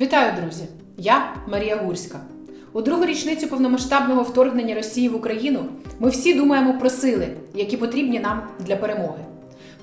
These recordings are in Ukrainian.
Вітаю, друзі! Я Марія Гурська. У другу річницю повномасштабного вторгнення Росії в Україну ми всі думаємо про сили, які потрібні нам для перемоги.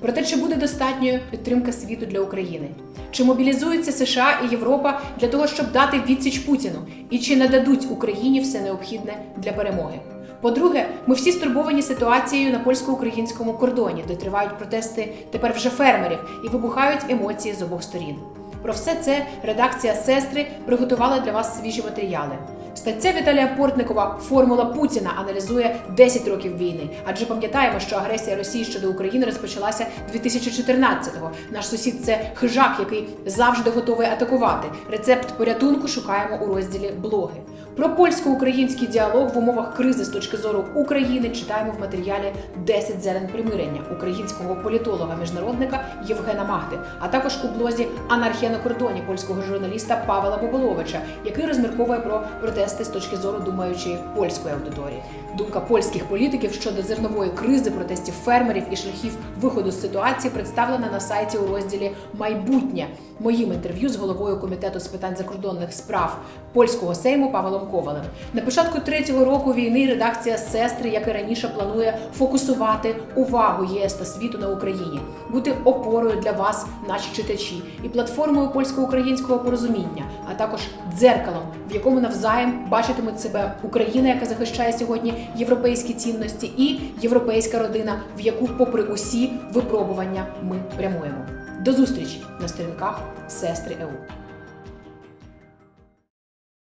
Про те, чи буде достатньою підтримка світу для України, чи мобілізуються США і Європа для того, щоб дати відсіч Путіну, і чи нададуть Україні все необхідне для перемоги. По-друге, ми всі стурбовані ситуацією на польсько-українському кордоні, де тривають протести тепер вже фермерів і вибухають емоції з обох сторін. Про все це редакція сестри приготувала для вас свіжі матеріали. Стаття Віталія Портникова Формула Путіна аналізує 10 років війни, адже пам'ятаємо, що агресія Росії щодо України розпочалася 2014-го. Наш сусід це хижак, який завжди готовий атакувати. Рецепт порятунку шукаємо у розділі блоги. Про польсько-український діалог в умовах кризи з точки зору України читаємо в матеріалі «10 зелен примирення українського політолога-міжнародника Євгена Магди, а також у блозі Анархія на кордоні польського журналіста Павела Боболовича, який розмірковує про протести з точки зору думаючої польської аудиторії. Думка польських політиків щодо зернової кризи, протестів фермерів і шляхів виходу з ситуації представлена на сайті у розділі Майбутнє моїм інтерв'ю з головою комітету з питань закордонних справ польського сейму Павелом Ковалем. На початку третього року війни редакція сестри, як і раніше, планує фокусувати увагу єС та світу на Україні, бути опорою для вас, наші читачі, і платформою польсько-українського порозуміння, а також дзеркалом, в якому навзаєм бачитимуть себе Україна, яка захищає сьогодні європейські цінності, і європейська родина, в яку, попри усі випробування, ми прямуємо. До зустрічі на сторінках сестри ЕУ.